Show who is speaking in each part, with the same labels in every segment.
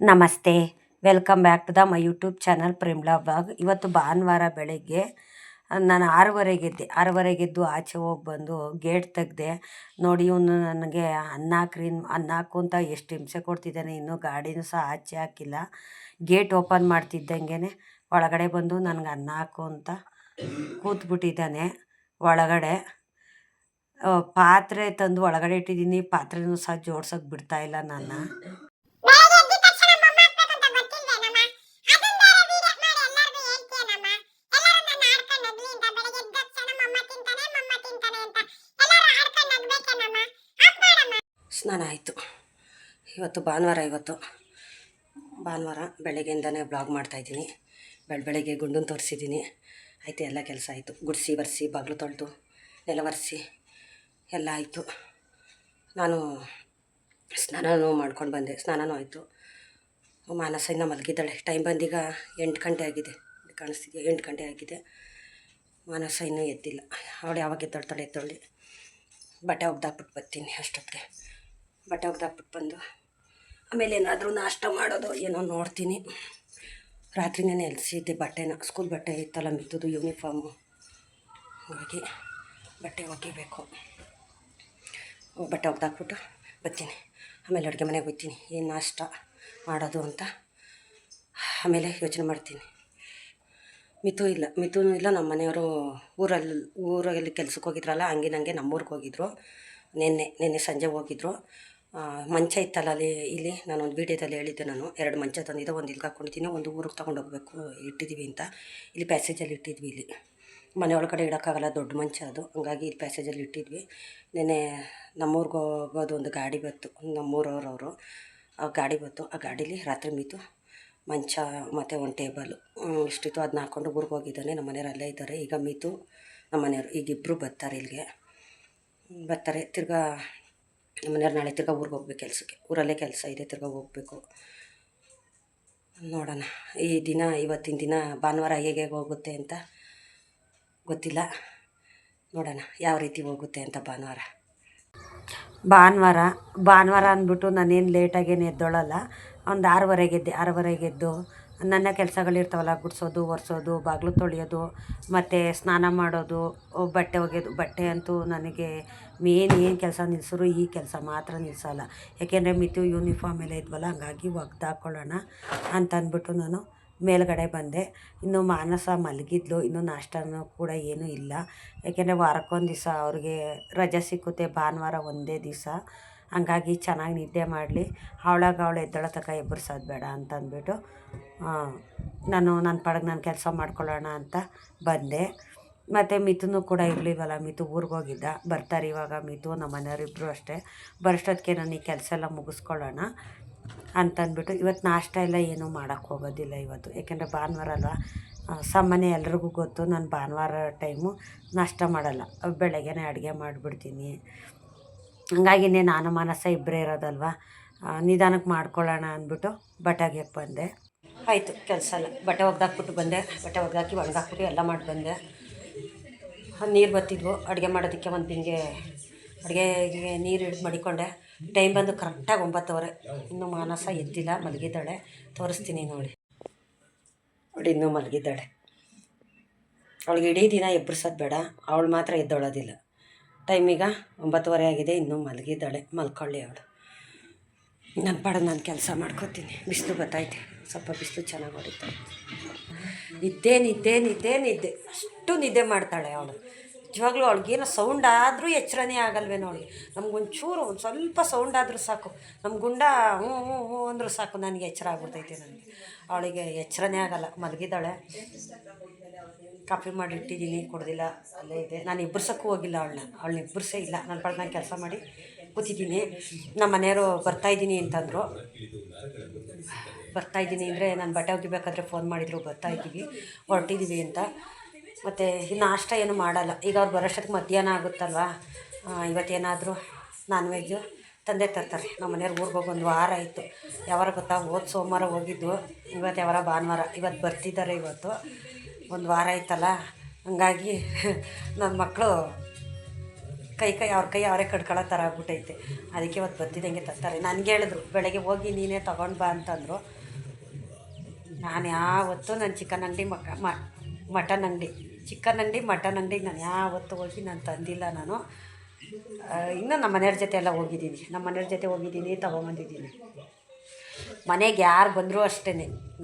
Speaker 1: ನಮಸ್ತೆ. Welcome back to the my YouTube channel Premla blog ಇವತ್ತು ಭಾನುವಾರ ಬೆಳಗ್ಗೆ, ನಾನು ಆರೂವರೆಗೆ ಇದ್ದೆ ಆರೂವರೆಗೆ ಎದ್ದು ಆಚೆ ಹೋಗಿ ಬಂದು ಗೇಟ್ ತೆಗೆದೆ, ನೋಡಿ ಇವನು ನನಗೆ ಅನ್ನ ಹಾಕ್ರೀನ್ ಅನ್ನ ಅಂತ ಎಷ್ಟು ಹಿಂಸೆ ಕೊಡ್ತಿದ್ದಾನೆ, ಇನ್ನೂ ಗಾಡಿನೂ ಸಹ ಆಚೆ ಹಾಕಿಲ್ಲ. ಗೇಟ್ ಓಪನ್ ಮಾಡ್ತಿದ್ದಂಗೆ ಒಳಗಡೆ ಬಂದು ನನಗೆ ಅನ್ನ ಹಾಕು ಅಂತ ಕೂತ್ಬಿಟ್ಟಿದ್ದಾನೆ ಒಳಗಡೆ. ಪಾತ್ರೆ ತಂದು ಒಳಗಡೆ ಇಟ್ಟಿದ್ದೀನಿ, ಪಾತ್ರೆನೂ ಸಹ ಜೋಡ್ಸೋಕೆ ಬಿಡ್ತಾ ಇಲ್ಲ ನನ್ನ. ಸ್ನಾನ ಆಯಿತು. ಇವತ್ತು ಭಾನುವಾರ ಇವತ್ತು. ಭಾನುವಾರ ಬೆಳಗ್ಗೆಯಿಂದನೇ ಬ್ಲಾಗ್ ಮಾಡ್ತಾಯಿದ್ದೀನಿ ಬೆಳ, ಬೆಳಗ್ಗೆ ಗುಂಡನ್ನು ತೋರಿಸಿದ್ದೀನಿ. ಆಯಿತು, ಎಲ್ಲ ಕೆಲಸ ಆಯಿತು. ಗುಡಿಸಿ ಒರೆಸಿ ಬಾಗಿಲು ತೊಳೆದು, ನೆಲ ಒರೆಸಿ, ಎಲ್ಲ ಆಯಿತು. ನಾನು ಸ್ನಾನನೂ ಮಾಡ್ಕೊಂಡು ಬಂದೆ. ಸ್ನಾನನೂ ಆಯಿತು. ಮಾನಸ ಇನ್ನು ಮಲಗಿದ್ದಾಳೆ. ಟೈಮ್ ಬಂದೀಗ ಎಂಟು ಗಂಟೆ ಆಗಿದೆ. ಕಾಣಿಸ್ತಿದೆಯಾ? ಎಂಟು ಗಂಟೆ ಆಗಿದೆ. ಮಾನಸ ಇನ್ನೂ ಎದ್ದಿಲ್ಲ. ಅವಳು ಯಾವಾಗ ಎದ್ದಾಳ್ತಾಳೆ ಎದ್ದೊಳ್ಳಿ. ಬಟ್ಟೆ ಒಗ್ದಾಕ್ಬಿಟ್ಟು ಬರ್ತೀನಿ ಅಷ್ಟೊತ್ತಿಗೆ. ಬಟ್ಟೆ ಒಗ್ದಾಕ್ಬಿಟ್ಟು ಬಂದು. ಆಮೇಲೆ ಏನಾದರೂ ನಾಷ್ಟ ಮಾಡೋದು, ಏನೋ ನೋಡ್ತೀನಿ. ರಾತ್ರಿನೇ ನೆಲೆಸಿದ್ದೆ ಬಟ್ಟೆನ. ಸ್ಕೂಲ್ ಬಟ್ಟೆ ಇತ್ತಲ್ಲ ಮಿತ್ತದು ಯೂನಿಫಾರ್ಮು ಹಾಗಾಗಿ ಬಟ್ಟೆ ಒಗಿಬೇಕು. ಬಟ್ಟೆ ಒಗ್ದಾಕ್ಬಿಟ್ಟು ಬರ್ತೀನಿ. ಆಮೇಲೆ ಅಡುಗೆ ಮನೆಗೆ ಹೋಗ್ತೀನಿ. ಏನು ನಾಷ್ಟ ಮಾಡೋದು ಅಂತ ಆಮೇಲೆ ಯೋಚನೆ ಮಾಡ್ತೀನಿ. ಮಿತು ಇಲ್ಲ. ಮಿತುನೂ ಇಲ್ಲ, ನಮ್ಮ ಮನೆಯವರು ಊರಲ್ಲಿ ಊರಲ್ಲಿ ಕೆಲ್ಸಕ್ಕೆ ಹೋಗಿದ್ರಲ್ಲ, ಹಂಗೆ ನನಗೆ ನಮ್ಮೂರಿಗೆ ಹೋಗಿದ್ರು. ನಿನ್ನೆ ನಿನ್ನೆ ಸಂಜೆ ಹೋಗಿದ್ರು. ಮಂಚ ಇತ್ತಲ್ಲ ಅಲ್ಲಿ ಇಲ್ಲಿ ನಾನು ಒಂದು ವೀಡಿಯೋದಲ್ಲಿ ಹೇಳಿದ್ದೆ ನಾನು. ಎರಡು ಮಂಚ ತಂದಿದ್ದೆ ಒಂದು ಇಲ್ಲಿಗೆ ಹಾಕ್ಕೊಂಡಿದ್ದೀನಿ ಒಂದು ಊರಿಗೆ ತೊಗೊಂಡು ಹೋಗಬೇಕು ಇಟ್ಟಿದ್ದೀವಿ ಅಂತ. ಇಲ್ಲಿ ಪ್ಯಾಸೇಜಲ್ಲಿ ಇಟ್ಟಿದ್ವಿ ಇಲ್ಲಿ. ಮನೆ ಒಳಗಡೆ ಇಡೋಕ್ಕಾಗಲ್ಲ, ದೊಡ್ಡ ಮಂಚ ಅದು. ಹಂಗಾಗಿ ಇಲ್ಲಿ ಪ್ಯಾಸೇಜಲ್ಲಿ ಇಟ್ಟಿದ್ವಿ. ನೆನ್ನೆ ನಮ್ಮೂರಿಗೆ ಹೋಗೋದು ಒಂದು ಗಾಡಿ ಬಂತು. ನಮ್ಮೂರವ್ರವರು. ಆ ಗಾಡಿ ಬಂತು. ಆ ಗಾಡೀಲಿ ರಾತ್ರಿ ಮೀತು ಮಂಚ ಮತ್ತು ಒಂದು ಟೇಬಲು. ಇಷ್ಟಿತ್ತು. ಅದನ್ನ ಹಾಕ್ಕೊಂಡು ಊರಿಗೆ ಹೋಗಿದ್ದಾನೆ. ನಮ್ಮ ಮನೆಯವ್ರು ಅಲ್ಲೇ ಇದ್ದಾರೆ. ಈಗ ಮೀತು ನಮ್ಮ ಮನೆಯವರು. ಈಗ ಇಬ್ಬರು ಬರ್ತಾರೆ ಇಲ್ಲಿಗೆ. ಬರ್ತಾರೆ. ತಿರ್ಗಾ ಮನೆಯವ್ರು ನಾಳೆ ತಿರ್ಗಾ ಊರಿಗೆ ಹೋಗ್ಬೇಕು ಕೆಲಸಕ್ಕೆ. ಊರಲ್ಲೇ ಕೆಲಸ ಇದೆ, ತಿರ್ಗ ಹೋಗಬೇಕು. ನೋಡೋಣ. ಈ ದಿನ, ಇವತ್ತಿನ ದಿನ ಭಾನುವಾರ ಹೇಗೆ ಹೇಗೆ ಹೋಗುತ್ತೆ ಅಂತ ಗೊತ್ತಿಲ್ಲ. ನೋಡೋಣ ಯಾವ ರೀತಿ ಹೋಗುತ್ತೆ ಅಂತ ಭಾನುವಾರ. ಭಾನುವಾರ ಭಾನುವಾರ ಅಂದ್ಬಿಟ್ಟು ನಾನೇನು ಲೇಟಾಗೇನು ಎದ್ದೊಳಲ್ಲ. ಒಂದು ಆರೂವರೆಗೆದ್ದೆ ಆರೂವರೆಗೆದ್ದು ನನ್ನ ಕೆಲಸಗಳಿರ್ತಾವಲ್ಲ ಗುಡಿಸೋದು ಒರೆಸೋದು ಬಾಗಿಲು ತೊಳೆಯೋದು ಮತ್ತು ಸ್ನಾನ ಮಾಡೋದು ಬಟ್ಟೆ ಒಗೆಯೋದು ಬಟ್ಟೆ ಅಂತೂ ನನಗೆ ಮೇನ್ ಏನು ಕೆಲಸ ನಿಲ್ಲಿಸಿದ್ರು ಈ ಕೆಲಸ ಮಾತ್ರ ನಿಲ್ಲಿಸಲ್ಲ ಯಾಕೆಂದರೆ ಮಿತು ಯೂನಿಫಾರ್ಮ್ ಎಲ್ಲ ಇದ್ವಲ್ಲ ಹಂಗಾಗಿ ಒಗ್ದಾಕೊಳ್ಳೋಣ ಅಂತ ಅಂದ್ಬಿಟ್ಟು ನಾನು ಮೇಲ್ಗಡೆ ಬಂದೆ. ಇನ್ನು ಮಾನಸ ಮಲಗಿದ್ಲು ಇನ್ನು ನಾಷ್ಟನೂ ಕೂಡ ಏನೂ ಇಲ್ಲ. ಯಾಕೆಂದರೆ ವಾರಕ್ಕೊಂದು ದಿವಸ ಅವ್ರಿಗೆ ರಜೆ ಸಿಕ್ಕುತ್ತೆ ಭಾನುವಾರ ಒಂದೇ ದಿವಸ. ಹಂಗಾಗಿ ಚೆನ್ನಾಗಿ ನಿದ್ದೆ ಮಾಡಲಿ ಅವಳಾಗ ಅವಳು ಎದ್ದಳ ತಕ ಎಬ್ಬರ್ಸೋದು ಬೇಡ ಅಂತ ಅಂದ್ಬಿಟ್ಟು ಆ, ನಾನು ನನ್ನ ಪಾಡಿಗೆ ನಾನು ಕೆಲಸ ಮಾಡ್ಕೊಳ್ಳೋಣ ಅಂತ ಬಂದೆ. ಮತ್ತು ಮಿಥುನು ಕೂಡ ಇರಲಿಲ್ವಲ್ಲ ಮಿತು ಊರಿಗೆ ಹೋಗಿದ್ದ. ಬರ್ತಾರೆ ಇವಾಗ ಮಿತು ನಮ್ಮ ಮನೆಯವರಿಬ್ಬರು ಅಷ್ಟೇ. ಬರೋಷ್ಟೊತ್ತಿಗೆ ನಾನು ಈ ಕೆಲಸ ಎಲ್ಲ ಮುಗಿಸ್ಕೊಳ್ಳೋಣ ಅಂತಂದ್ಬಿಟ್ಟು ಇವತ್ತು ನಾಷ್ಟ ಎಲ್ಲ ಏನೂ ಮಾಡೋಕ್ಕೆ ಹೋಗೋದಿಲ್ಲ ಇವತ್ತು. ಯಾಕೆಂದರೆ ಭಾನುವಾರ ಅಲ್ವಾ? ಸಾಮಾನ್ಯ ಎಲ್ರಿಗೂ ಗೊತ್ತು, ನಾನು ಭಾನುವಾರ ಟೈಮು ನಾಷ್ಟ ಮಾಡಲ್ಲ. ಬೆಳಗ್ಗೆನೇ ಅಡುಗೆ ಮಾಡಿಬಿಡ್ತೀನಿ. ಹಂಗಾಗಿನೇ ನಾನು ಮಾನಸ ಇಬ್ಬರೇ ಇರೋದಲ್ವ? ನಿಧಾನಕ್ಕೆ ಮಾಡ್ಕೊಳ್ಳೋಣ ಅಂದ್ಬಿಟ್ಟು ಬಟ್ಟೆ ಒಗ್ಯಕ್ಕೆ ಬಂದೆ. ಆಯಿತು, ಕೆಲಸ ಎಲ್ಲ ಬಟ್ಟೆ ಒಗ್ದಾಕ್ಬಿಟ್ಟು ಬಂದೆ. ಬಟ್ಟೆ ಒಗ್ದಾಕಿ ಒಣಗಾಕ್ಬಿಟ್ಟು ಎಲ್ಲ ಮಾಡಿ ಬಂದೆ. ನೀರು ಬತ್ತಿದ್ವು. ಅಡುಗೆ ಮಾಡೋದಕ್ಕೆ ಒಂದು ಹಿಂಗೆ ಅಡುಗೆಗೆ ನೀರು ಹಿಡಿದು ಮಡಿಕೊಂಡೆ. ಟೈಮ್ ಬಂದು ಕರೆಕ್ಟಾಗಿ ಒಂಬತ್ತುವರೆ. ಇನ್ನೂ ಮಾನಸ ಎದ್ದಿಲ್ಲ, ಮಲಗಿದ್ದಾಳೆ. ತೋರಿಸ್ತೀನಿ ನೋಡಿ. ನೋಡಿ, ಇನ್ನೂ ಮಲಗಿದ್ದಾಳೆ. ಅವಳಿಗೆ ಇಡೀ ದಿನ ಎಬ್ಬರಿಸೋದು ಬೇಡ. ಅವಳು ಮಾತ್ರ ಎದ್ದೊಳೋದಿಲ್ಲ. ಟೈಮೀಗ ಒಂಬತ್ತುವರೆ ಆಗಿದೆ, ಇನ್ನೂ ಮಲಗಿದ್ದಾಳೆ. ಮಲ್ಕೊಳ್ಳಿ ಅವಳು. ನನ್ನ ಪಾಡಿಗೆ ನಾನು ಕೆಲಸ ಮಾಡ್ಕೋತೀನಿ. ಬಿಸಿಲು ಬತ್ತೈತೆ ಸ್ವಲ್ಪ ಬಿಸಿಲು ಚೆನ್ನಾಗಿ ಹೊಡಿತು ನಿದ್ದೆ ನಿದ್ದೆ ನಿದ್ದೆ ನಿದ್ದೆ. ಅಷ್ಟು ನಿದ್ದೆ ಮಾಡ್ತಾಳೆ ಅವಳು. ನಿಜವಾಗ್ಲೂ ಅವಳಿಗೇನೋ ಸೌಂಡ್ ಆದರೂ ಎಚ್ಚರನೇ ಆಗಲ್ವೇ ನೋಡಿ. ನಮ್ಗೊಂಚೂರು ಒಂದು ಸ್ವಲ್ಪ ಸೌಂಡ್ ಆದರೂ ಸಾಕು. ನಮ್ಮ ಗುಂಡ ಹ್ಞೂ ಹ್ಞೂ ಹ್ಞೂ ಅಂದರೂ ಸಾಕು ನನಗೆ ಎಚ್ಚರ ಆಗ್ಬಿಡ್ತೈತೆ ನನಗೆ. ಅವಳಿಗೆ ಎಚ್ಚರನೇ ಆಗಲ್ಲ. ಮಲಗಿದ್ದಾಳೆ. ಕಾಫಿ ಮಾಡಿ ಇಟ್ಟಿದ್ದೀನಿ, ಕೊಡೋದಿಲ್ಲ, ಅಲ್ಲೇ ಇದೆ. ನಾನು ಇಬ್ಬರ್ಸಕ್ಕೂ ಹೋಗಿಲ್ಲ ಅವಳನ್ನ. ಅವಳನ್ನ ಇಬ್ಬರ್ಸೇ ಇಲ್ಲ. ನನ್ನ ಪಡೆದ ನಾನು ಕೆಲಸ ಮಾಡಿ ಕೂತಿದ್ದೀನಿ. ನಮ್ಮ ಮನೆಯವರು ಬರ್ತಾಯಿದ್ದೀನಿ ಅಂತಂದರು. ಬರ್ತಾಯಿದ್ದೀನಿ ಅಂದರೆ ನಾನು ಬಟ್ಟೆ ಒಗಿಬೇಕಾದ್ರೆ ಫೋನ್ ಮಾಡಿದರು ಬರ್ತಾಯಿದ್ದೀವಿ ಹೊರಟಿದ್ದೀವಿ ಅಂತ. ಮತ್ತು ಇನ್ನು ನಾಷ್ಟ ಏನು ಮಾಡಲ್ಲ. ಈಗ ಅವ್ರು ಬರೋಷ್ಟೊತ್ತಿಗೆ ಮಧ್ಯಾಹ್ನ ಆಗುತ್ತಲ್ವಾ? ಇವತ್ತೇನಾದರೂ ನಾನ್ ವೆಜ್ಜು ತಂದೆ ತರ್ತಾರೆ. ನಮ್ಮ ಮನೆಯವ್ರು ಊರಿಗೆ ಹೋಗಿ ಒಂದು ವಾರ ಆಯಿತು. ಯಾವಾರ ಗೊತ್ತಾ? ಹೋದ ಸೋಮವಾರ ಹೋಗಿದ್ದು. ಇವತ್ತು ಯಾವಾರ ಭಾನುವಾರ. ಇವತ್ತು ಬರ್ತಿದ್ದಾರೆ ಇವತ್ತು. ಒಂದು ವಾರ ಆಯ್ತಲ್ಲ. ಹಂಗಾಗಿ ನನ್ನ ಮಕ್ಕಳು ಕೈ ಕೈ, ಅವ್ರ ಕೈ ಅವರೇ ಕಟ್ಕೊಳ್ಳೋ ಥರ ಆಗ್ಬಿಟ್ಟೈತೆ ಅದಕ್ಕೆ ಇವತ್ತು ಬರ್ತಿದ್ದಂಗೆ ತರ್ತಾರೆ. ನನಗೆ ಹೇಳಿದ್ರು, ಬೆಳಗ್ಗೆ ಹೋಗಿ ನೀನೇ ತೊಗೊಂಡು ಬಾ ಅಂತಂದರು. ನಾನು ಯಾವತ್ತೂ ನನ್ನ ಚಿಕನ್ ಅಂಗಡಿ ಮಕ ಮಟನ್ ಅಂಗಡಿ, ಚಿಕನ್ ಅಂಗಡಿ, ಮಟನ್ ಅಂಗಡಿಗೆ ನಾನು ಯಾವತ್ತೂ ಹೋಗಿ ನಾನು ತಂದಿಲ್ಲ ನಾನು. ಇನ್ನೂ ನಮ್ಮ ಮನೆಯವ್ರ ಜೊತೆ ಎಲ್ಲ ಹೋಗಿದ್ದೀನಿ. ನಮ್ಮ ಮನೆಯವ್ರ ಜೊತೆ ಹೋಗಿದ್ದೀನಿ, ತೊಗೊಂಬಂದಿದ್ದೀನಿ. ಮನೆಗೆ ಯಾರು ಬಂದರೂ ಅಷ್ಟೇ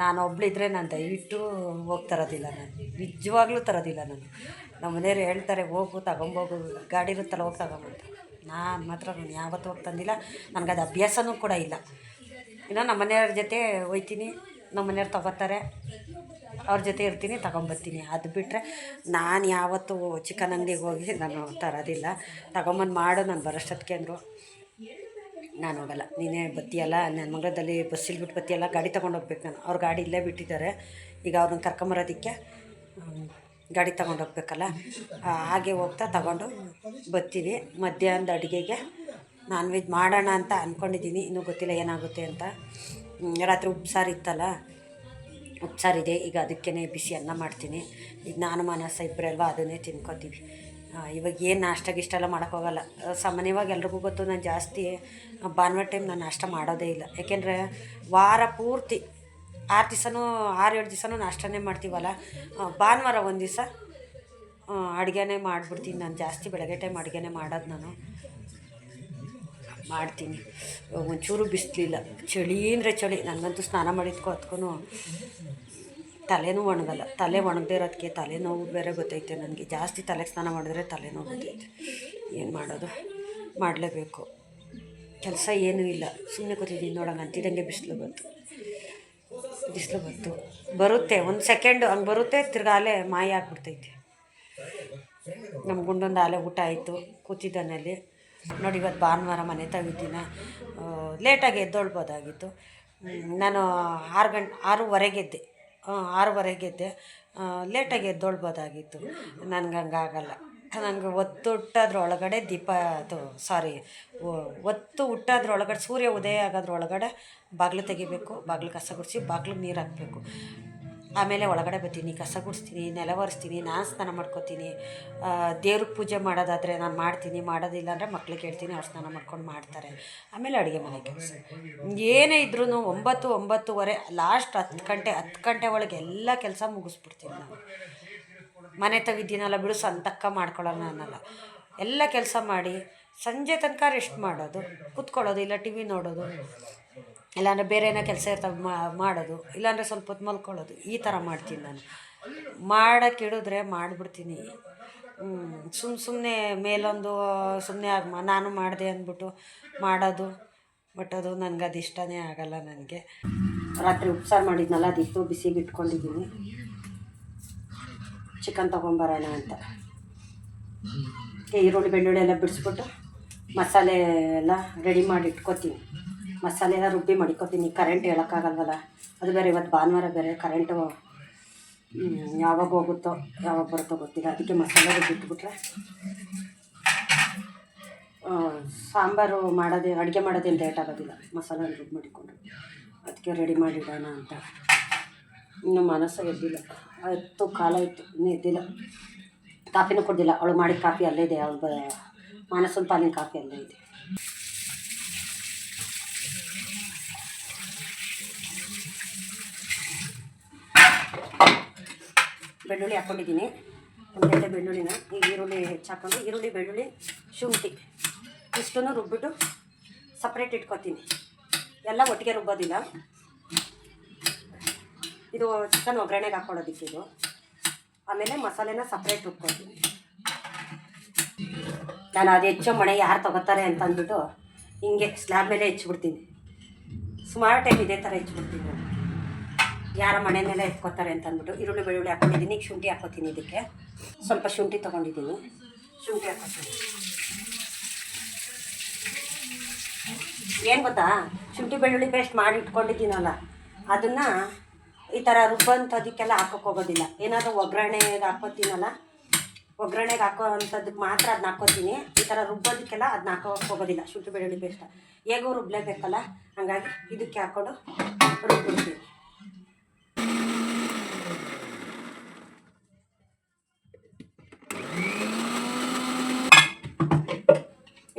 Speaker 1: ನಾನು ಒಬ್ಳಿದ್ರೆ ನಾನು ದಯವಿಟ್ಟು ಹೋಗಿ ತರೋದಿಲ್ಲ ನಾನು. ನಿಜವಾಗ್ಲೂ ತರೋದಿಲ್ಲ ನಾನು. ನಮ್ಮ ಮನೆಯವ್ರು ಹೇಳ್ತಾರೆ, ಹೋಗು, ತಗೊಂಬೋಗು, ಗಾಡಿ ಇರುತ್ತಲ್ಲ ಹೋಗಿ ತಗೊಂಬಂತ. ನಾನು ಮಾತ್ರ ನಾನು ಯಾವತ್ತೂ ಹೋಗಿ ತಂದಿಲ್ಲ. ನನಗದು ಅದು ಅಭ್ಯಾಸನೂ ಕೂಡ ಇಲ್ಲ. ಇನ್ನು ನಮ್ಮ ಮನೆಯವ್ರ ಜೊತೆ ಹೋಯ್ತೀನಿ. ನಮ್ಮ ಮನೆಯವ್ರು ತಗೋತಾರೆ. ಅವ್ರ ಜೊತೆ ಇರ್ತೀನಿ ತಗೊಂಬರ್ತೀನಿ ಅದು ಬಿಟ್ಟರೆ ನಾನು ಯಾವತ್ತೂ ಚಿಕನ್ ಅಂಗಡಿಗೆ ಹೋಗಿ ನಾನು ತರೋದಿಲ್ಲ. ತಗೊಂಬಂದು ಮಾಡು, ನಾನು ಬರೋಷ್ಟೊತ್ತಿಗೆ ಅಂದರು. ನಾನು ಹೋಗಲ್ಲ. ನೀನೇ ಬತ್ತೀಯಲ್ಲ ನನ್ನ ಮಂಗಳದಲ್ಲಿ ಬಸ್ಸಿಲ್ ಬಿಟ್ಟು ಬತ್ತಿಯಲ್ಲ, ಗಾಡಿ ತೊಗೊಂಡು ಹೋಗ್ಬೇಕು ನಾನು. ಅವ್ರ ಗಾಡಿ ಇಲ್ಲೇ ಬಿಟ್ಟಿದ್ದಾರೆ. ಈಗ ಅವ್ರನ್ನ ಕರ್ಕೊಂಬರೋದಕ್ಕೆ ಗಾಡಿ ತೊಗೊಂಡು ಹೋಗ್ಬೇಕಲ್ಲ. ಹಾಗೆ ಹೋಗ್ತಾ ತಗೊಂಡು ಬರ್ತೀವಿ ಮಧ್ಯಾಹ್ನದ ಅಡುಗೆಗೆ ನಾನ್ ವೆಜ್ ಮಾಡೋಣ ಅಂತ ಅಂದ್ಕೊಂಡಿದ್ದೀನಿ ಇನ್ನೂ ಗೊತ್ತಿಲ್ಲ ಏನಾಗುತ್ತೆ ಅಂತ. ರಾತ್ರಿ ಉಪ್ಸಾರು ಇತ್ತಲ್ಲ? ಉಪ್ಸಾರಿದೆ ಈಗ ಅದಕ್ಕೇ ಬಿಸಿ ಅನ್ನ ಮಾಡ್ತೀನಿ. ಈಗ ನಾನು ಮಾನಸ ಇಬ್ಬರಲ್ವ ಅದನ್ನೇ ತಿನ್ಕೋತೀವಿ. ಇವಾಗ ಏನು ನಾಷ್ಟ ಗಿಷ್ಟ ಎಲ್ಲ ಮಾಡೋಕ್ಕೋಗಲ್ಲ ಸಾಮಾನ್ಯವಾಗಿ ಎಲ್ರಿಗೂ ಗೊತ್ತು, ನಾನು ಜಾಸ್ತಿ ಭಾನುವಾರ ಟೈಮ್ ನಾನು ನಾಷ್ಟ ಮಾಡೋದೇ ಇಲ್ಲ. ಯಾಕೆಂದರೆ ವಾರ ಪೂರ್ತಿ, ಆರು ದಿವಸನೂ, ಆರು ಏಳು ದಿವಸನೂ ನಾಷ್ಟನೇ ಮಾಡ್ತೀವಲ್ಲ. ಭಾನುವಾರ ಒಂದು ದಿವಸ ಅಡುಗೆನೇ ಮಾಡಿಬಿಡ್ತೀನಿ ನಾನು ಜಾಸ್ತಿ. ಬೆಳಗ್ಗೆ ಟೈಮ್ ಅಡುಗೆನೇ ಮಾಡೋದು ನಾನು. ಮಾಡ್ತೀನಿ. ಒಂಚೂರು ಬಿಸಿಲಿಲ್ಲ. ಚಳಿ ಅಂದರೆ ಚಳಿ. ನನಗಂತೂ ಸ್ನಾನ ಮಾಡಿದ್ಕೋ ಅದಕ್ಕೂ ತಲೆನೂ ಒಣಗಲ್ಲ. ತಲೆ ಒಣಗದೇ ಇರೋದಕ್ಕೆ ತಲೆನೋವು ಬೇರೆ ಗೊತ್ತೈತೆ ನನಗೆ. ಜಾಸ್ತಿ ತಲೆಗೆ ಸ್ನಾನ ಮಾಡಿದ್ರೆ ತಲೆನೋವು ಗೊತ್ತೈತೆ. ಏನು ಮಾಡೋದು? ಮಾಡಲೇಬೇಕು. ಕೆಲಸ ಏನೂ ಇಲ್ಲ. ಸುಮ್ಮನೆ ಕೂತಿದ್ದೀನಿ. ನೋಡೋಣ. ಅಂತಿದ್ದಂಗೆ ಬಿಸಿಲು ಬಂತು. ಬಿಸಿಲು ಬಂತು. ಬರುತ್ತೆ. ಒಂದು ಸೆಕೆಂಡು ಹಂಗೆ ಬರುತ್ತೆ. ತಿರ್ಗಾಲೆ ಮಾಯ ಆಗ್ಬಿಡ್ತೈತೆ. ಗುಂಡೊಂದು ಆಲೆ ಊಟ ಆಯಿತು. ಕೂತಿದ್ದಾನಲ್ಲಿ ನೋಡಿ, ಇವತ್ತು ಭಾನುವಾರ ಮನೆ ತೆಗಿತೀನ ಲೇಟಾಗಿ ಎದ್ದೊಳ್ಬೋದಾಗಿತ್ತು. ನಾನು ಆರು ಗಂಟೆ ಆರೂವರೆಗೆದ್ದೆ ಆರೂವರೆಗೆದ್ದೆ ಲೇಟಾಗಿ ಎದ್ದೊಳ್ಬೋದಾಗಿತ್ತು. ನನಗೆ ಹಂಗಾಗಲ್ಲ. ನನಗೆ ಒತ್ತು ಹುಟ್ಟೋದ್ರೊಳಗಡೆ ದೀಪ, ಅದು ಸಾರಿ ಒತ್ತು ಹುಟ್ಟೋದ್ರೊಳಗಡೆ, ಸೂರ್ಯ ಉದಯ ಆಗೋದ್ರೊಳಗಡೆ ಬಾಗಿಲು ತೆಗಿಬೇಕು, ಬಾಗಿಲು ಕಸ ಗುಡಿಸಿ, ಬಾಗಿಲಿಗೆ ನೀರು ಹಾಕಬೇಕು. ಆಮೇಲೆ ಒಳಗಡೆ ಬರ್ತೀನಿ, ಕಸ ಗುಡಿಸ್ತೀನಿ, ನೆಲ ಒರೆಸ್ತೀನಿ ನಾನು ಸ್ನಾನ ಮಾಡ್ಕೋತೀನಿ ದೇವ್ರಿಗೆ ಪೂಜೆ ಮಾಡೋದಾದರೆ ನಾನು ಮಾಡ್ತೀನಿ, ಮಾಡೋದಿಲ್ಲ ಅಂದರೆ ಮಕ್ಳಿಗೆ ಹೇಳ್ತೀನಿ, ಅವ್ರು ಸ್ನಾನ ಮಾಡ್ಕೊಂಡು ಮಾಡ್ತಾರೆ. ಆಮೇಲೆ ಅಡುಗೆ ಮನೆ ಕೆಲಸ. ಏನೇ ಇದ್ರೂ ಒಂಬತ್ತು, ಒಂಬತ್ತುವರೆ ಲಾಸ್ಟ್ ಹತ್ತು ಗಂಟೆ ಹತ್ತು ಗಂಟೆ ಒಳಗೆ ಎಲ್ಲ ಕೆಲಸ ಮುಗಿಸ್ಬಿಡ್ತೀನಿ ನಾನು. ಮನೆ ತೆಗಿದ್ದೀನಲ್ಲ ಬಿಡು ಸಂತಕ್ಕ ಮಾಡ್ಕೊಳ್ಳೋಣ ಅನ್ನಲ್ಲ. ಎಲ್ಲ ಕೆಲಸ ಮಾಡಿ ಸಂಜೆ ತನಕ ರೆಸ್ಟ್ ಮಾಡೋದು, ಕೂತ್ಕೊಳ್ಳೋದು, ಇಲ್ಲ ಟಿ ವಿ ನೋಡೋದು. ಇಲ್ಲಾಂದರೆ ಬೇರೆ ಏನೋ ಕೆಲಸ ಇರ್ತವೆ ಮಾಡೋದು. ಇಲ್ಲಾಂದರೆ ಸ್ವಲ್ಪ ಹೊತ್ತು ಮಲ್ಕೊಳ್ಳೋದು. ಈ ಥರ ಮಾಡ್ತೀನಿ ನಾನು. ಮಾಡೋಕ್ಕೆ ಇಡಿದ್ರೆ ಮಾಡಿಬಿಡ್ತೀನಿ. ಸುಮ್ಮ ಸುಮ್ಮನೆ ಮೇಲೊಂದು ಸುಮ್ಮನೆ ಆಗ ನಾನು ಮಾಡಿದೆ ಅಂದ್ಬಿಟ್ಟು ಮಾಡೋದು. ಬಟ್ ಅದು ನನಗೆ ಅದು ಇಷ್ಟನೇ ಆಗಲ್ಲ ನನಗೆ. ರಾತ್ರಿ ಉಪ್ಸಾರು ಮಾಡಿದ್ನಲ್ಲ ಅದಿತ್ತು ಬಿಸಿಗೆ ಇಟ್ಕೊಂಡಿದ್ದೀನಿ ಚಿಕನ್ ತೊಗೊಂಬರೋಣ ಅಂತ. ಈರುಳ್ಳಿ, ಬೆಳ್ಳುಳ್ಳಿ ಎಲ್ಲ ಬಿಡಿಸ್ಬಿಟ್ಟು ಮಸಾಲೆ ಎಲ್ಲ ರೆಡಿ ಮಾಡಿ ಇಟ್ಕೊತೀನಿ. ಮಸಾಲೆ ಎಲ್ಲ ರುಬ್ಬಿ ಮಡಿಕೋತೀನಿ. ಕರೆಂಟ್ ಹೇಳೋಕ್ಕಾಗಲ್ವಲ್ಲ? ಅದು ಬೇರೆ ಇವತ್ತು ಭಾನುವಾರ ಬೇರೆ ಕರೆಂಟು ಯಾವಾಗ ಹೋಗುತ್ತೋ, ಯಾವಾಗ ಬರುತ್ತೋ ಗೊತ್ತಿಲ್ಲ. ಅದಕ್ಕೆ ಮಸಾಲೆ ರುಬ್ಬಿಟ್ಬಿಟ್ರೆ ಸಾಂಬಾರು ಮಾಡೋದೇ, ಅಡುಗೆ ಮಾಡೋದೇನು ಲೇಟ್ ಆಗೋದಿಲ್ಲ. ಮಸಾಲೆ ರುಬ್ಬಿ ಮಾಡಿಕೊಂಡು. ಅದಕ್ಕೆ ರೆಡಿ ಮಾಡಿಡೋಣ ಅಂತ. ಇನ್ನು ಮನಸ್ಸು ಎದ್ದಿಲ್ಲ. ಹತ್ತು ಕಾಲ ಇತ್ತು ಇನ್ನೂ ಎದ್ದಿಲ್ಲ. ಕಾಫಿನೂ ಕೊಡ್ದಿಲ್ಲ. ಅವಳು ಮಾಡಿದ ಕಾಫಿ ಅಲ್ಲೇ ಇದೆ. ಅವಳು ಮಾನಸನ ಪಾಲಿನ ಕಾಫಿ ಅಲ್ಲೇ ಇದೆ. ಬೆಳ್ಳುಳ್ಳಿ ಹಾಕ್ಕೊಂಡಿದ್ದೀನಿ. ಒಂದು ಗಂಟೆ ಬೆಳ್ಳುಳ್ಳಿನ, ಈಗ ಈರುಳ್ಳಿ ಹೆಚ್ಚಾಕೊಂಡು ಈರುಳ್ಳಿ, ಬೆಳ್ಳುಳ್ಳಿ, ಶುಂಠಿ, ಇಷ್ಟನ್ನು ರುಬ್ಬಿಟ್ಟು ಸಪ್ರೇಟ್ ಇಟ್ಕೊತೀನಿ. ಎಲ್ಲ ಒಟ್ಟಿಗೆ ರುಬ್ಬೋದಿಲ್ಲ. ಇದು ಚಿಕನ್ ಒಗ್ಗರಣೆಗೆ ಹಾಕ್ಕೊಳ್ಳೋದಿಕ್ಕೆ ಇದು. ಆಮೇಲೆ ಮಸಾಲೆನ ಸಪ್ರೇಟ್ ರುಬ್ಕೊತೀನಿ ನಾನು ಅದು ಹೆಚ್ಚು ಮಣೆ ಯಾರು ತಗೋತಾರೆ ಅಂತ ಅಂದ್ಬಿಟ್ಟು ಹಿಂಗೆ ಸ್ಲ್ಯಾಬ್ ಮೇಲೆ ಹೆಚ್ಚಿಬಿಡ್ತೀನಿ. ಸುಮಾರು ಟೈಮ್ ಇದೇ ಥರ ಹೆಚ್ಚಿಬಿಡ್ತೀನಿ ಯಾರ ಮನೆ ಮೇಲೆ ಎತ್ಕೋತಾರೆ ಅಂತಂದ್ಬಿಟ್ಟು ಈರುಳ್ಳಿ ಬೆಳ್ಳುಳ್ಳಿ ಹಾಕೊಂಡಿದ್ದೀನಿ. ಈಗ ಶುಂಠಿ ಹಾಕೋತೀನಿ ಇದಕ್ಕೆ. ಸ್ವಲ್ಪ ಶುಂಠಿ ತೊಗೊಂಡಿದ್ದೀನಿ. ಶುಂಠಿ ಹಾಕೋತೀನಿ ಏನು ಗೊತ್ತಾ? ಶುಂಠಿ ಬೆಳ್ಳುಳ್ಳಿ ಪೇಸ್ಟ್ ಮಾಡಿ ಇಟ್ಕೊಂಡಿದ್ದೀನಲ್ಲ, ಅದನ್ನು ಈ ಥರ ರುಬ್ಬಂಥದಕ್ಕೆಲ್ಲ ಹಾಕೋಕೆ ಹೋಗೋದಿಲ್ಲ. ಏನಾದರೂ ಒಗ್ಗರಣೆಗೆ ಹಾಕೋತೀನಲ್ಲ ಒಗ್ಗರಣೆಗೆ ಹಾಕೋ ಅಂಥದ್ದಕ್ಕೆ ಮಾತ್ರ ಅದನ್ನ ಹಾಕೋತೀನಿ ಈ ಥರ ರುಬ್ಬೋದಕ್ಕೆಲ್ಲ ಅದನ್ನ ಹಾಕೋಕೆ ಹೋಗೋದಿಲ್ಲ, ಶುಂಠಿ ಬೆಳ್ಳುಳ್ಳಿ ಪೇಸ್ಟ್ ಹೇಗೂ ರುಬ್ಲೇಬೇಕಲ್ಲ? ಹಾಗಾಗಿ ಇದಕ್ಕೆ ಹಾಕ್ಕೊಂಡು ರುಬ್ಬಿಡ್ತೀನಿ.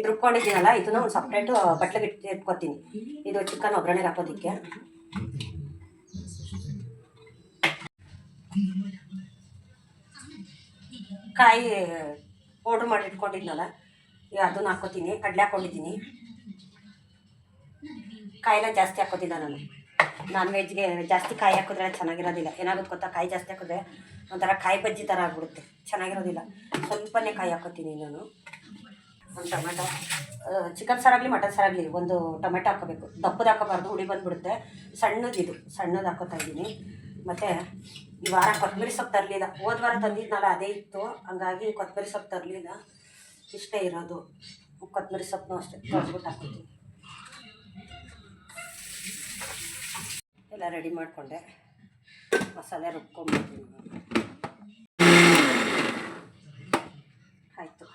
Speaker 1: ರುಬ್ಕೊಂಡಿದ್ದೀನಲ್ಲ ಇದನ್ನ ಒಂದು ಸಪ್ರೇಟು ಬಟ್ಲಿಗೆ ಇಟ್ಕೊತೀನಿ. ಇದು ಚಿಕನ್ ಒಗ್ಗರಣೆಗೆ ಹಾಕೋದಕ್ಕೆ. ಕಾಯಿ ಪೌಡ್ರ್ ಮಾಡಿ ಇಟ್ಕೊಂಡಿದ್ನಲ್ಲ, ಈಗ ಅದನ್ನ ಹಾಕೋತೀನಿ. ಕಡಲೆ ಹಾಕೊಂಡಿದ್ದೀನಿ. ಕಾಯಿಲ್ಲ ಜಾಸ್ತಿ ಹಾಕೋದಿಲ್ಲ ನಾನು. ನಾನ್ ವೆಜ್ಗೆ ಜಾಸ್ತಿ ಕಾಯಿ ಹಾಕಿದ್ರೆ ಚೆನ್ನಾಗಿರೋದಿಲ್ಲ. ಏನಾಗುತ್ತೆ ಗೊತ್ತಾ? ಕಾಯಿ ಜಾಸ್ತಿ ಹಾಕಿದ್ರೆ ಒಂಥರ ಕಾಯಿ ಬಜ್ಜಿ ಥರ ಆಗ್ಬಿಡುತ್ತೆ. ಚೆನ್ನಾಗಿರೋದಿಲ್ಲ. ಸ್ವಲ್ಪನೇ ಕಾಯಿ ಹಾಕೋತೀನಿ ನಾನು. ಒಂದು ಟೊಮೆಟೊ ಚಿಕನ್ ಸಾರಾಗಲಿ ಮಟನ್ ಸಾರಾಗಲಿ ಒಂದು ಟೊಮೆಟೊ ಹಾಕೋಬೇಕು. ದಪ್ಪದ ಹಾಕೋಬಾರ್ದು, ಹುಳಿ ಬಂದುಬಿಡುತ್ತೆ. ಸಣ್ಣದು ಇದು, ಸಣ್ಣದು ಹಾಕೋತಾ ಇದ್ದೀನಿ ಮತ್ತು ಈ ವಾರ ಕೊತ್ತಂಬರಿ ಸೊಪ್ಪು ತರಲಿಲ್ಲ. ಹೋದ ವಾರ ತಂದಿದ್ನಲ್ಲ ಅದೇ ಇತ್ತು. ಹಂಗಾಗಿ ಕೊತ್ತಂಬರಿ ಸೊಪ್ಪು ತರಲಿಲ್ಲ. ಇಷ್ಟೇ ಇರೋದು. ಕೊತ್ತಂಬರಿ ಸೊಪ್ಪು ಅಷ್ಟೇ. ತೊಳೆದ್ಬಿಟ್ಟು ಹಾಕ್ತೀನಿ ಎಲ್ಲ ರೆಡಿ ಮಾಡಿಕೊಂಡೆ. ಮಸಾಲೆ ರುಬ್ಕೊಂಡ್ಬಿಡ್ತೀನಿ ಆಯಿತು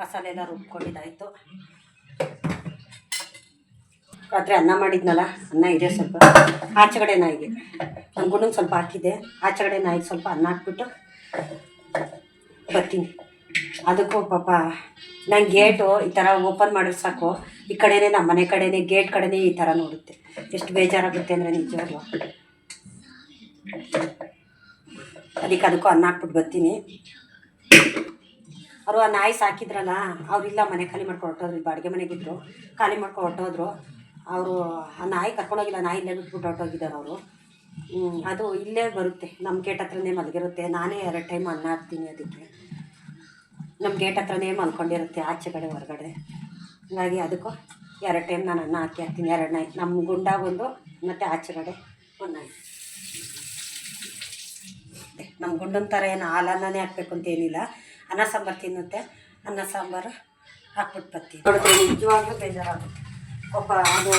Speaker 1: ಮಸಾಲೆ ಎಲ್ಲ ರುಬ್ಕೊಂಡಿದ್ದಾಯಿತು. ರಾತ್ರಿ ಅನ್ನ ಮಾಡಿದ್ನಲ್ಲ, ಅನ್ನ ಇದೆ ಸ್ವಲ್ಪ. ಆಚೆಗಡೆ ನಾಯಿಗೆ. ನನ್ನ ಸ್ವಲ್ಪ ಹಾಕಿದ್ದೆ. ಆಚೆಗಡೆ ನಾಯಿಗೆ ಸ್ವಲ್ಪ ಅನ್ನ ಹಾಕ್ಬಿಟ್ಟು ಬರ್ತೀನಿ. ಅದಕ್ಕೂ ಪಾಪ, ನಂಗೆ ಗೇಟು ಈ ಥರ ಓಪನ್ ಮಾಡಿದ್ರೆ ಸಾಕು. ಈ ಕಡೆನೇ ನಮ್ಮ ಮನೆ ಕಡೆನೇ, ಗೇಟ್ ಕಡೆನೇ ಈ ಥರ ನೋಡುತ್ತೆ. ಎಷ್ಟು ಬೇಜಾರಾಗುತ್ತೆ ಅಂದರೆ ನಿಜವಾಗ್ಲೂ. ಅದಕ್ಕೆ ಅದಕ್ಕೂ ಅನ್ನ ಹಾಕ್ಬಿಟ್ಟು ಬರ್ತೀನಿ. ಅವರು ಆ ನಾಯಿ ಸಾಕಿದ್ರಲ್ಲ ಅವರಿಲ್ಲ ಮನೆ ಖಾಲಿ ಮಾಡ್ಕೊಂಡು ಹೊಟ್ಟೋದ್ರು ಇಲ್ಲಿ ಬಾಡಿಗೆ ಮನೆಗಿದ್ರು ಖಾಲಿ ಮಾಡ್ಕೊಂಡು ಹೊಟ್ಟೋದ್ರು ಅವರು ಆ ನಾಯಿ ಕರ್ಕೊಂಡೋಗಿಲ್ಲ ನಾಯಿ ಇಲ್ಲೇ ಬಿಟ್ಬಿಟ್ಟು ಹೊಟ್ಟೋಗಿದ್ದಾರೆ ಅವರು. ಅದು ಇಲ್ಲೇ ಬರುತ್ತೆ. ನಮ್ಮ ಗೇಟ್ ಹತ್ರನೇ ಮಲಗಿರುತ್ತೆ. ನಾನೇ ಎರಡು ಟೈಮ್ ಅನ್ನ ಹಾಕ್ತೀನಿ ಅದಕ್ಕೆ. ನಮ್ಮ ಗೇಟ್ ಹತ್ರನೇ ಮಲ್ಕೊಂಡಿರುತ್ತೆ ಆಚೆ ಕಡೆ ಹೊರಗಡೆ. ಹಾಗಾಗಿ ಅದಕ್ಕೂ ಎರಡು ಟೈಮ್ ನಾನು ಅನ್ನ ಹಾಕಿ ಹಾಕ್ತೀನಿ. ಎರಡು ನಾಯಿ ನಮ್ಮ ಗುಂಡಾಗೊಂದು ಮತ್ತು ಆಚೆ ಕಡೆ ಒಂದು ನಾಯಿ. ನಮ್ಮ ಗುಂಡನ ಥರ ಏನು ಹಾಲನ್ನೇ ಹಾಕ್ಬೇಕು ಅಂತ ಏನಿಲ್ಲ. ಅನ್ನ ಸಾಂಬಾರು ತಿನ್ನುತ್ತೆ. ಅನ್ನ ಸಾಂಬಾರು ಹಾಕ್ಬಿಟ್ಟು ಬರ್ತೀನಿ. ನೋಡಿದ್ರೆ ನಿಜವಾಗ್ಲೂ ಬೇಜಾರಾಗುತ್ತೆ. ಒಬ್ಬ ಅದು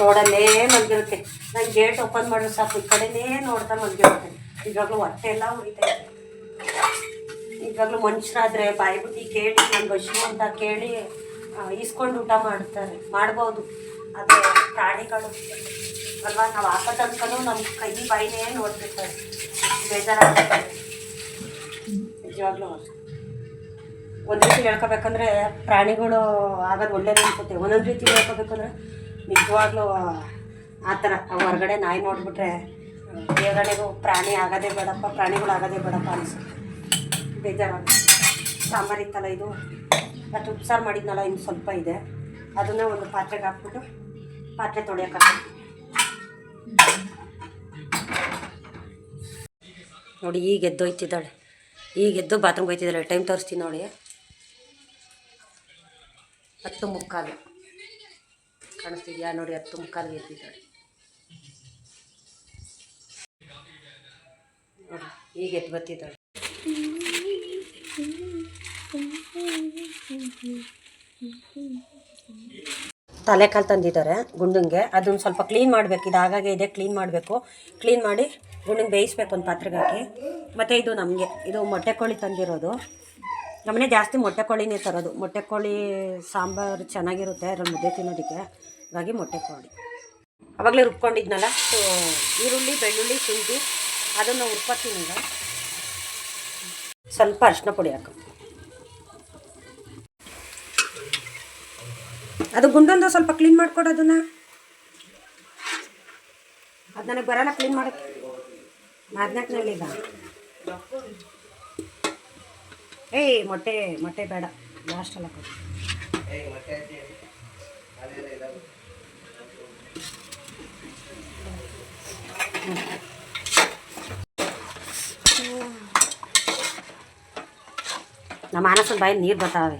Speaker 1: ರೋಡಲ್ಲೇ ಮಲಗಿರುತ್ತೆ. ನಾನು ಗೇಟ್ ಓಪನ್ ಮಾಡಿದ್ರೆ ಸಾಕು, ಈ ಕಡೆನೇ ನೋಡ್ತಾ ಮಲಗಿರುತ್ತೆ. ಈಗಾಗಲೂ ಹೊಟ್ಟೆ ಎಲ್ಲ ಉರಿತೈತೆ ಈಗಾಗಲೂ ಮನುಷ್ಯರಾದರೆ ಬಾಯಿ ಬುದ್ಧಿ ಕೇಳಿ ನನ್ನ ಬಶು ಅಂತ ಕೇಳಿ ಈಸ್ಕೊಂಡು ಊಟ ಮಾಡ್ತಾರೆ, ಮಾಡ್ಬೋದು. ಅದು ಪ್ರಾಣಿಗಳು, ಅಲ್ವಾ? ನಾವು ಹಾಕೋ ತನಕನೂ ನಮ್ಮ ಕೈ ಬಾಯಿನೇ ನೋಡ್ತಿರ್ತಾರೆ. ಬೇಜಾರಾಗುತ್ತೆ ನಿಜವಾಗ್ಲೂ ಒಂದು ರೀತಿ ಹೇಳ್ಕೊಬೇಕಂದ್ರೆ ಪ್ರಾಣಿಗಳು ಆಗೋದು ಒಳ್ಳೇದು ಅನ್ಸುತ್ತೆ. ಒಂದೊಂದು ರೀತಿ ಹೇಳ್ಕೊಬೇಕಂದ್ರೆ ನಿಜವಾಗ್ಲೂ ಆ ಥರ. ಹೊರಗಡೆ ನಾಯಿ ನೋಡಿಬಿಟ್ರೆ ದೇವರಡೆಗೂ ಪ್ರಾಣಿ ಆಗೋದೇ ಬೇಡಪ್ಪ, ಪ್ರಾಣಿಗಳು ಆಗೋದೇ ಬೇಡಪ್ಪ ಅನಿಸುತ್ತೆ. ಬೇಜಾರಾಗುತ್ತೆ ಸಾಂಬಾರು ಇತ್ತಲ್ಲ ಇದು? ಮತ್ತು ಉಪ್ಸಾರು ಮಾಡಿದ್ನಲ್ಲ, ಇನ್ನು ಸ್ವಲ್ಪ ಇದೆ. ಅದನ್ನು ಒಂದು ಪಾತ್ರೆಗೆ ಹಾಕ್ಬಿಟ್ಟು ಪಾತ್ರೆ ತೊಳೆಯೋಕೆ ನೋಡಿ ಈಗ ಎದ್ದೋಯ್ತಿದ್ದಾಳೆ ಈಗ ಎದ್ದು ಬಾತ್ರೂಮ್ಗೆ ಹೋಯ್ತಿದ್ದಾಳೆ. ಟೈಮ್ ತೋರಿಸ್ತೀನಿ ನೋಡಿ. ಹತ್ತು ಮುಕ್ಕಾಲು. ಕಾಣಿಸ್ತಿದ್ಯಾ? ನೋಡಿ, ಹತ್ತು ಮುಕ್ಕಾಲು ಎದ್ದಿದ್ದಾಳೆ ನೋಡಿ ಈಗ ಎದ್ದು ಬರ್ತಿದ್ದಾಳೆ. ತಲೆಕಾಲು ತಂದಿದ್ದಾರೆ ಗುಂಡಂಗೆ. ಅದನ್ನ ಸ್ವಲ್ಪ ಕ್ಲೀನ್ ಮಾಡಬೇಕು. ಇದು ಆಗಾಗೆ ಇದೆ ಕ್ಲೀನ್ ಮಾಡಬೇಕು. ಕ್ಲೀನ್ ಮಾಡಿ ಗುಂಡಂಗೆ ಬೇಯಿಸ್ಬೇಕು ಒಂದು ಪಾತ್ರೆಗೆ ಹಾಕಿ ಮತ್ತು ಇದು ನಮಗೆ, ಇದು ಮೊಟ್ಟೆ ಕೋಳಿ ತಂದಿರೋದು. ನಮ್ಮನೆ ಜಾಸ್ತಿ ಮೊಟ್ಟೆ ಕೋಳಿನೇ ತರೋದು. ಮೊಟ್ಟೆ ಕೋಳಿ, ಸಾಂಬಾರು ಚೆನ್ನಾಗಿರುತ್ತೆ ಅದ್ರಲ್ಲಿ ಮುದ್ದೆ ತಿನ್ನೋದಕ್ಕೆ. ಹಾಗಾಗಿ ಮೊಟ್ಟೆ ಕೋಳಿ. ಅವಾಗಲೇ ರುಬ್ಕೊಂಡಿದ್ನಲ್ಲ? ಸೊ ಈರುಳ್ಳಿ, ಬೆಳ್ಳುಳ್ಳಿ ಶುಂಠಿ ಅದನ್ನು ಹುರ್ಕೊತೀನಿ ಈಗ. ಸ್ವಲ್ಪ ಅರಿಶಿನ ಪುಡಿ ಹಾಕು. ಅದು ಗುಂಡೊಂದು ಸ್ವಲ್ಪ ಕ್ಲೀನ್ ಮಾಡಿಕೊಡು ಅದನ್ನು. ಅದು ನನಗೆ ಬರೋಲ್ಲ ಕ್ಲೀನ್ ಮಾಡೋಕ್ಕೆ ನಾಲ್ಕನೇಲಿಲ್ಲ ಏಯ್ ಮೊಟ್ಟೆ ಮೊಟ್ಟೆ ಬೇಡ. ಲಾಸ್ಟಲ್ಲ ಕೊಡಿ. ನಮ್ಮ ಮಾನಸನ ಬಾಯಿ ನೀರು ಬರ್ತಾವೆ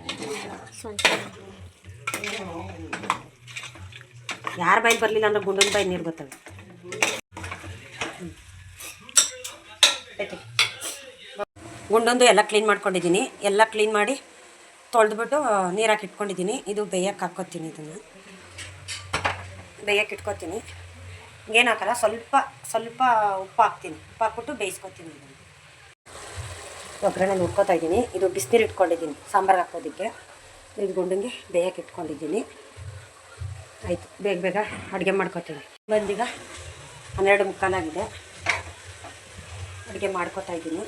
Speaker 1: ಯಾರ ಬಾಯಿ ಬರಲಿಲ್ಲ ಅಂದ್ರೆ ಗುಂಡನ ಬಾಯಿ ನೀರು ಬರ್ತವೆ. ಗುಂಡೊಂದು ಎಲ್ಲ ಕ್ಲೀನ್ ಮಾಡ್ಕೊಂಡಿದ್ದೀನಿ. ಎಲ್ಲ ಕ್ಲೀನ್ ಮಾಡಿ ತೊಳೆದ್ಬಿಟ್ಟು ನೀರು ಹಾಕಿ ಇಟ್ಕೊಂಡಿದ್ದೀನಿ. ಇದು ಬೇಯಕ್ಕೆ ಹಾಕ್ಕೊತೀನಿ ಇದನ್ನು. ಬೇಯಕ್ಕೆ ಇಟ್ಕೊತೀನಿ. ಏನು ಹಾಕಲ್ಲ, ಸ್ವಲ್ಪ ಸ್ವಲ್ಪ ಉಪ್ಪು ಹಾಕ್ತೀನಿ. ಉಪ್ಪು ಹಾಕ್ಬಿಟ್ಟು ಬೇಯಿಸ್ಕೊತೀನಿ ಇದನ್ನು. ಒಗ್ಗರಣೆ ಹುರ್ಕೋತಾ ಇದ್ದೀನಿ. ಇದು ಬಿಸಿನೀರು ಇಟ್ಕೊಂಡಿದ್ದೀನಿ, ಸಾಂಬಾರು ಹಾಕೋದಕ್ಕೆ ಇದು ಗುಂಡಂಗೆ ಬೇಯಕ್ಕೆ ಇಟ್ಕೊಂಡಿದ್ದೀನಿ. ಆಯಿತು, ಬೇಗ ಬೇಗ ಅಡುಗೆ ಮಾಡ್ಕೊತೀನಿ. ಬಂದೀಗ ಹನ್ನೆರಡು ಮುಕ್ಕಾಲಾಗಿದೆ. ಅಡುಗೆ ಮಾಡ್ಕೊತಾ ಇದ್ದೀನಿ.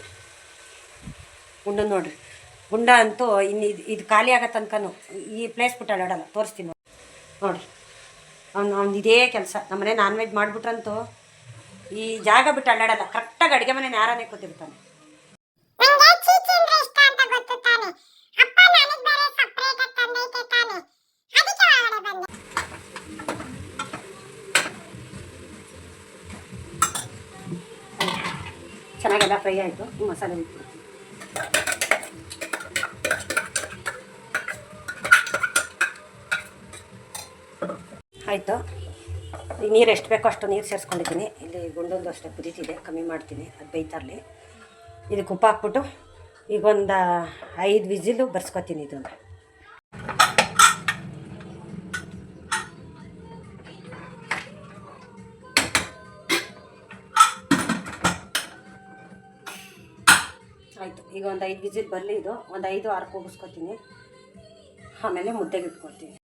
Speaker 1: ಗುಂಡು ನೋಡ್ರಿ. ಗುಂಡ ಅಂತೂ ಇನ್ನು ಇದು ಇದು ಖಾಲಿ ಆಗೋ ತನಕನೂ ಈ ಪ್ಲೇಸ್ ಬಿಟ್ಟು ಅಲ್ಲಾಡಲ್ಲ ತೋರಿಸ್ತೀನಿ ನೋಡಿ ನೋಡಿರಿ. ಅವ್ನು ಅವ್ನು ಇದೇ ಕೆಲಸ. ನಮ್ಮನೆ ನಾನ್ ವೆಜ್ ಮಾಡಿಬಿಟ್ರಂತೂ ಈ ಜಾಗ ಬಿಟ್ಟು ಅಲ್ಲಾಡಲ್ಲ ಕರೆಕ್ಟಾಗಿ ಅಡುಗೆ ಮನೆ ನೇರನೇ ಕೂತಿರ್ತಾನೆ. ಚೆನ್ನಾಗೆಲ್ಲ ಫ್ರೈ ಆಯಿತು. ಮಸಾಲೆ ಬಿಟ್ಟು ಆಯಿತು. ಈಗ ನೀರು ಎಷ್ಟು ಬೇಕೋ ಅಷ್ಟು ನೀರು ಸೇರಿಸ್ಕೊಂಡಿದ್ದೀನಿ. ಇಲ್ಲಿ ಗುಂಡೊಂದು ಅಷ್ಟೇ ಕುದೀತಿದೆ, ಕಮ್ಮಿ ಮಾಡ್ತೀನಿ, ಅದು ಬೈತಾರಲಿ ಇದಕ್ಕೆ ಉಪ್ಪು ಹಾಕ್ಬಿಟ್ಟು ಈಗ ಒಂದು ಐದು ವಿಸಿಲು ಬರ್ಸ್ಕೊತೀನಿ ಇದನ್ನು ಈಗ ಒಂದು ಐದು ವಿಸಿಲ್ ಬರಲಿ ಇದು ಒಂದು ಐದು ಆರು ಕೂಗಿಸ್ಕೊತೀನಿ ಆಮೇಲೆ ಮುದ್ದೆಗೆ ಇಟ್ಕೊಳ್ತೀನಿ.